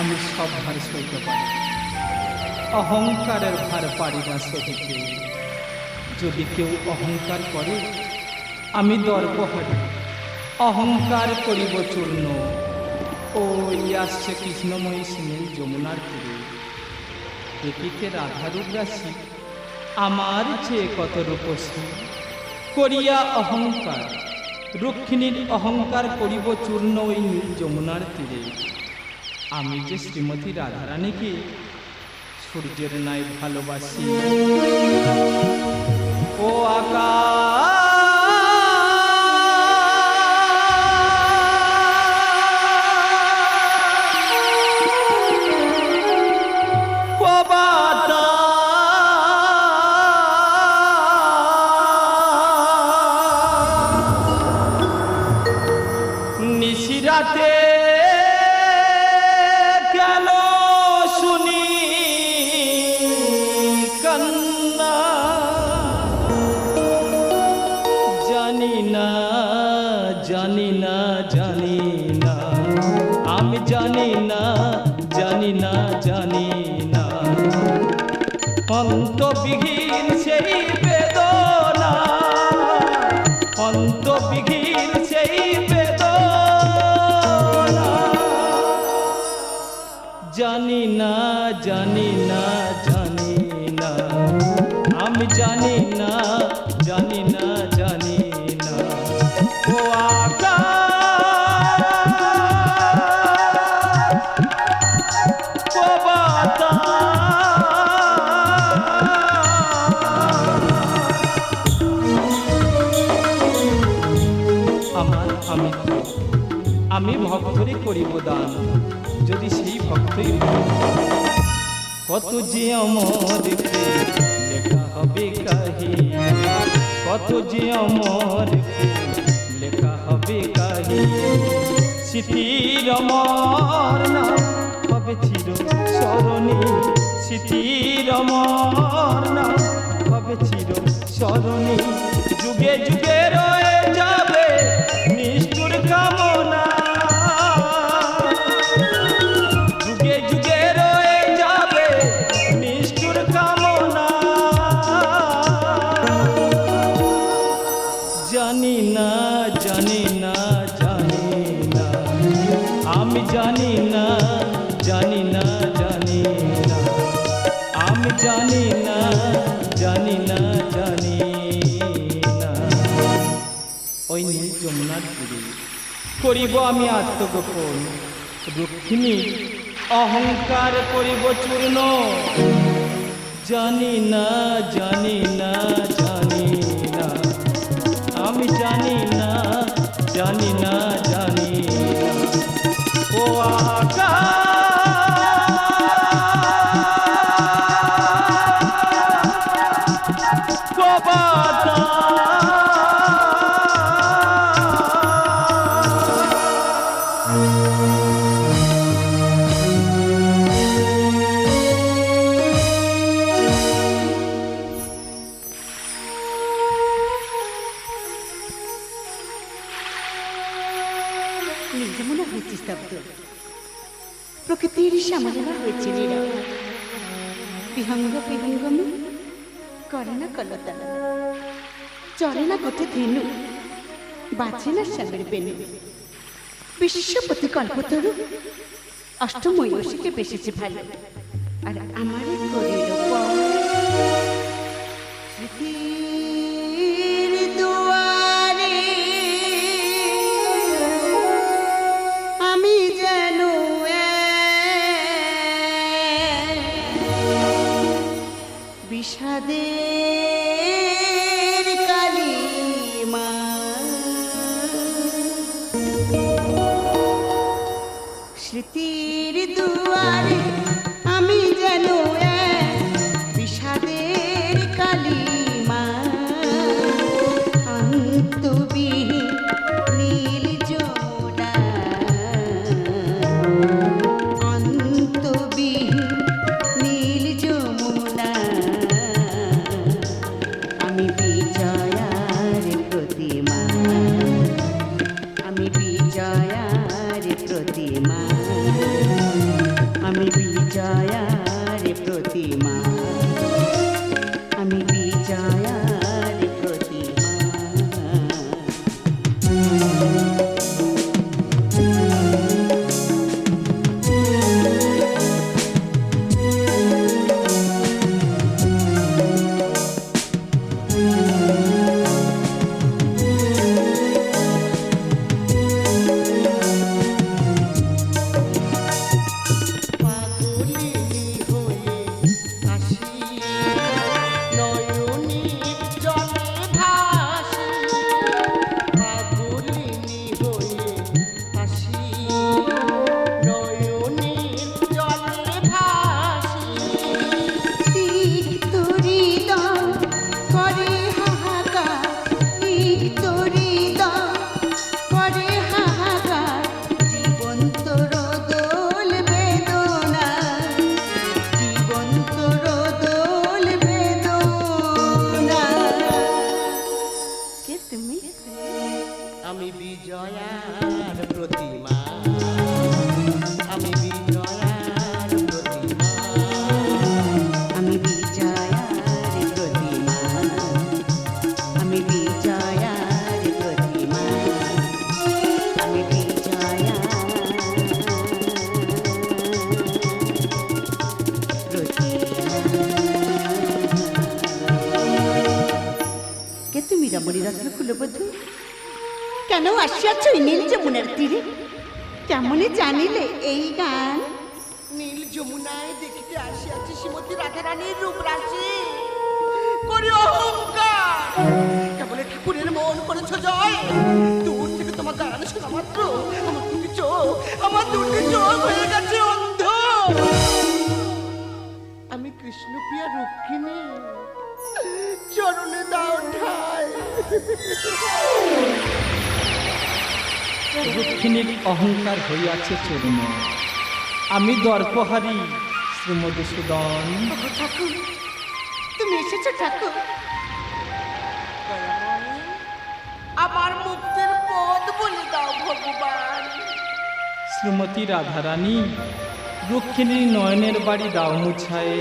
আমি সব ভার সইতে পারি। অহংকারের ভার পারি না সহিতে। যদি কেউ অহংকার করে, আমি দর্প দর্পহারি। অহংকার করিব চূর্ণ। ও আসছে কৃষ্ণময়ী সিনেল যমুনার তীরে। দেখিতে রাধারূপ রাশি, আমার চেয়ে কত রূপসী। করিয়া অহংকার রুক্মিণীর অহংকার করিব চূর্ণ ওই যমুনার তীরে। আমি যে শ্রীমতী রাধারানীকে সূর্যের নাই ভালোবাসি। ও আকাশ! না, জানি না। আমি জানি না জানি না জানি না। অন্তবিহীন সেই বেদনা। অন্তবিহীন সেই বেদনা। জানি না জানি না জানি না। আমি জানি না ভক্তরে করিব দান, যদি সেই ভক্তই। কত যে অমর লেখা হবে কাহি কত যে অমর লেখা হবে কাহি স্মৃতির অমর না হবে চির স্মরণী স্মৃতির অমর না হবে চির স্মরণী যুগে যুগে জানি না জানি না জানি না। ওই নীল যমুনার তীরে করিব আমি আত্মগোপন। রুক্মিণী, অহংকার করিব চূর্ণ। জানি না জানি না জানি না। আমি জানি না স্তব্ধ প্রকৃতির সমালোচনা হয়েছে বিহঙ্গ, বিহঙ্গম করে না কলতল। চলে না পথে ধেনু, বাঁচে না শ্যামের বেনু কল্পতরু বেসেছে ভালো। আর আমারই বিষাদের কালিমা। স্মৃতির দুয়ারে আসিয়াছ এই নীল যমুনার তীরে? কেমনে জানিলে এই গান? নীল যমুনায় দেখিতে আসিয়াছি শ্রীমতী রাধারানীর রূপ রাশি করে অহংকার। কেবল ঠাকুরের মন করেছ জয়? দূর থেকে তোমার গান শোনা মাত্র। আমার দুটি চোখ, আমার দুটি চোখ হয়ে গেছে অন্ধ। আমি কৃষ্ণপ্রিয়া রক্ষিণী। চরণে দাও ঠাই। রুক্মিণীর অহংকার হইয়াছে চরণ। আমি দর্পহারি শ্রীমধুসূদন ঠাকুর তুমি এসেছ ঠাকুর। আমার মুক্তির পথ বলে দাও ভগবান। শ্রীমতী রাধারানী রুক্মিণীর নয়নের বাড়ি দাও মুছায়ে।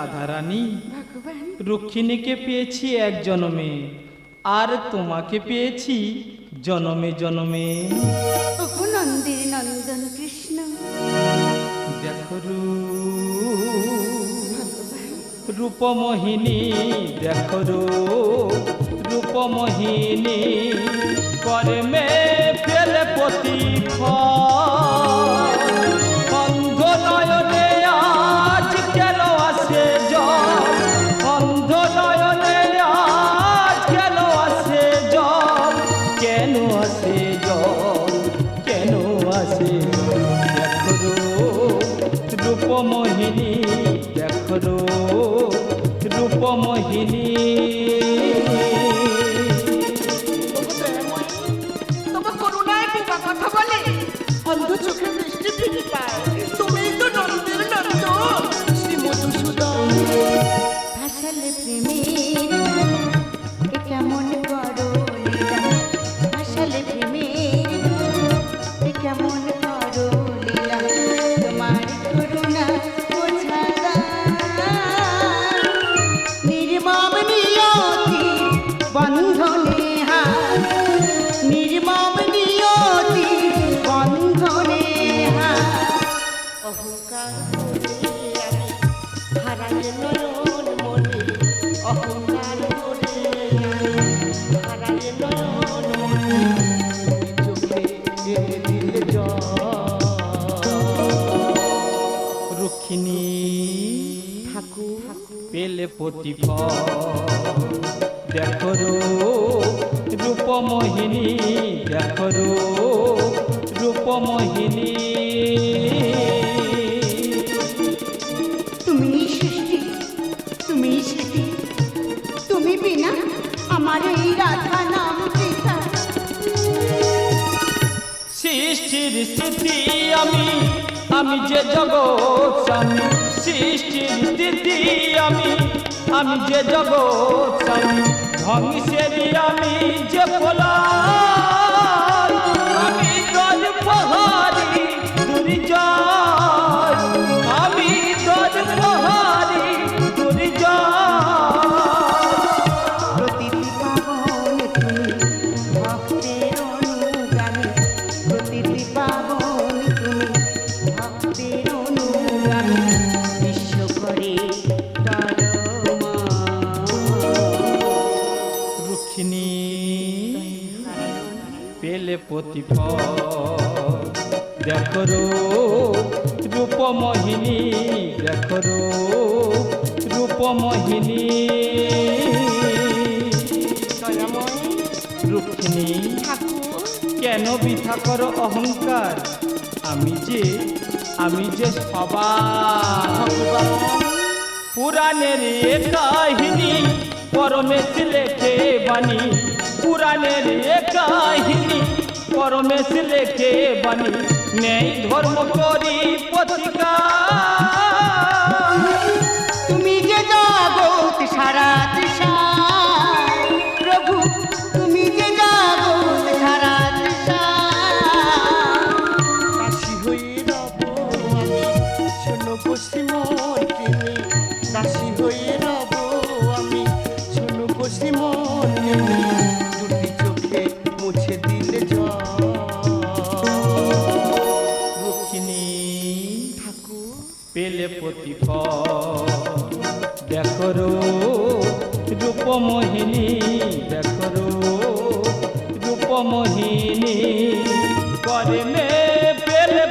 রাধারানী রুক্মিণীকে পেয়েছি এক জনমে আর তোমাকে পেয়েছি জনমে জনমে। নন্দের নন্দন কৃষ্ণ। দেখো রূপমোহিনী দেখো রূপমোহিনী করে মে ফেলে পতি অন্ধ দেখো রূপমোহিনী দেখো রূপমোহিনী। তুমি সৃষ্টি তুমি স্মৃতি তুমি বিনা আমার এই রাধা নাম সৃষ্টির স্থিতি আমি আমি যে জগৎ স্বামী সৃষ্টির দিদি আমি আমি যে জগৎ আমি ধ্বংসেরই আমি যে পোলাই রূপমোহিনী ঠাকুর কেন বৃথা করো অহংকার? আমি যে আমি যে সবার পুরাণের এ কাহিনী পরমেশ লেখে বাণী। পুরাণের এ কাহিনী পরমেশ লেখে বাণী। নেই ধর্ম করি পত্রিকা পশ্চিমর প্রেমী দুটি চোখে মুছে দিলে জল রুক্ষিণী ঠাকুর পেলে প্রতিফল। দেখো রূপমোহিনী দেখো রূপমোহিনী করে পেলে